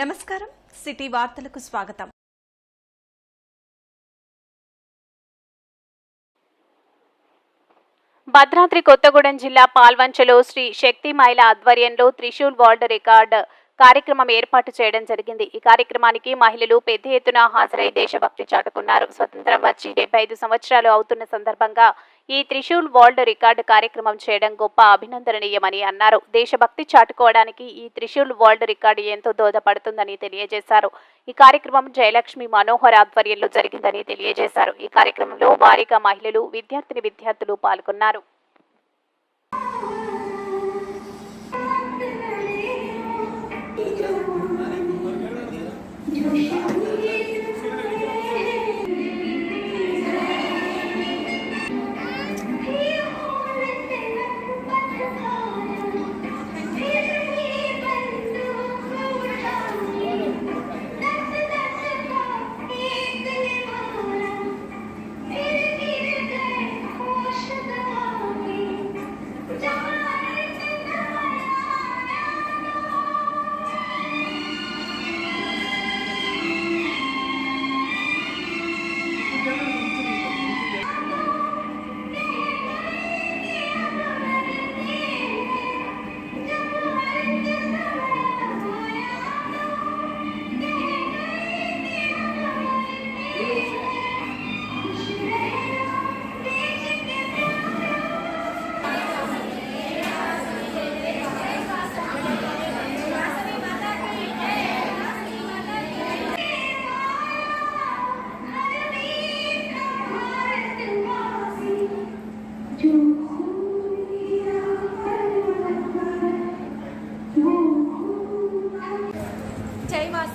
నమస్కారం. సిటీ వార్తలకు స్వాగతం. భద్రాద్రి కొత్తగూడెం జిల్లా పాల్వంచలో శ్రీ శక్తి మహిళ ఆధ్వర్యంలో త్రిశూల్ వరల్డ్ రికార్డ్ కార్యక్రమం ఏర్పాటు చేయడం జరిగింది. ఈ కార్యక్రమానికి మహిళలు పెద్ద ఎత్తున హాజరై దేశభక్తి చాటుకున్నారు. స్వతంత్రం వచ్చి డెబ్బై ఐదు సంవత్సరాలు అవుతున్న సందర్భంగా ఈ త్రిశూల్ వరల్డ్ రికార్డు కార్యక్రమం చేయడం గొప్ప అభినందనీయమని అన్నారు. దేశభక్తి చాటుకోవడానికి ఈ త్రిశూల్ వరల్డ్ రికార్డు ఎంతో దోహదపడుతుందని తెలియజేశారు. ఈ కార్యక్రమం జయలక్ష్మి మనోహర్ ఆధ్వర్యంలో జరిగిందని తెలియజేశారు. ఈ కార్యక్రమంలో భారీగా మహిళలు విద్యార్థిని విద్యార్థులు పాల్గొన్నారు.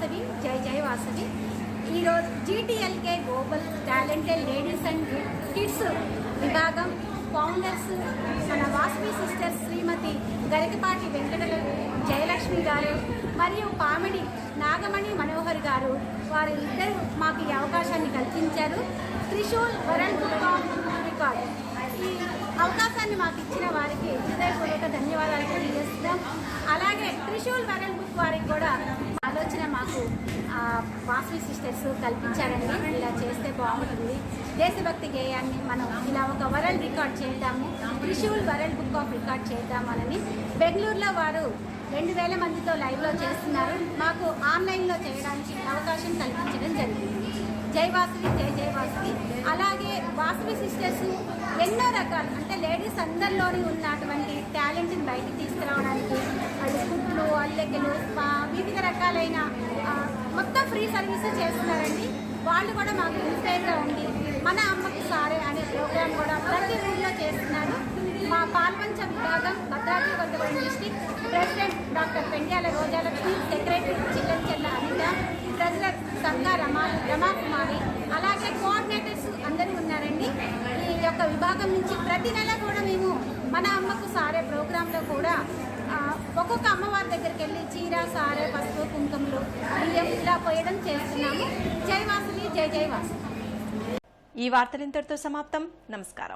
వాసవి జై జై వాసవి. ఈరోజు GTLK global talented ladies and kids విభాగం ఫౌండర్స్ మన వాసవి సిస్టర్స్ శ్రీమతి గరికపాటి వెంకట జయలక్ష్మి గారు మరియు పామిడి నాగమణి మనోహర్ గారు వారు ఇద్దరు మాకు ఈ అవకాశాన్ని కల్పించారు. Trishul world book of record. ఈ అవకాశాన్ని మాకు ఇచ్చిన వారికి హృదయపూర్వక ధన్యవాదాలు తెలియజేస్తున్నాం. అలాగే త్రిశూల్ వరల్డ్ బుక్ వారికి కూడా ఆలోచన మాకు ఆ, వాసవి సిస్టర్స్ కల్పించారండి. ఇలా చేస్తే బాగుంటుంది. దేశభక్తి గేయాన్ని మనం ఇలా ఒక వరల్డ్ రికార్డ్ చేద్దాము. Trishul world book of record చేద్దామనని బెంగళూరులో వారు రెండు వేల మందితో లైవ్లో చేస్తున్నారు. మాకు ఆన్లైన్లో చేయడానికి అవకాశం కల్పించడం జరిగింది. జై వాసవి జై జై వాసవి అలాగే వాసవి సిస్టర్స్ ఎన్నో రకాలు. అంటే లేడీస్ అందరిలోని ఉన్నటువంటి టాలెంట్ని బయటికి తీసుకురావడానికి వాళ్ళు కుట్లు అల్లెకలు స్పా వివిధ రకాలైన మొత్తం ఫ్రీ సర్వీస్ చేస్తున్నారండి. వాళ్ళు కూడా మాకు ఇన్స్పైర్గా ఉండి మన అమ్మకి సారే అనే ప్రోగ్రామ్ కూడా ప్రతి ఊళ్ళో చేస్తున్నారు. మా పాల్వంచ విభాగం Bhadradri Kothagudem district president doctor Pendyala Rojalakshmi secretary Chillamchella Anitha యొక్క విభాగం నుంచి ప్రతి నెల కూడా మేము మన అమ్మకు సారే ప్రోగ్రాంలో కూడా ఒక్కొక్క అమ్మవారి దగ్గరికి వెళ్ళి చీర సారే పసుపు కుంకుమలు బియ్యం ఇలా పోయడం చేస్తున్నాము. జై వాసవి జై జై వాసవి ఈ వార్తలు ఇంతటితో సమాప్తం. నమస్కారం.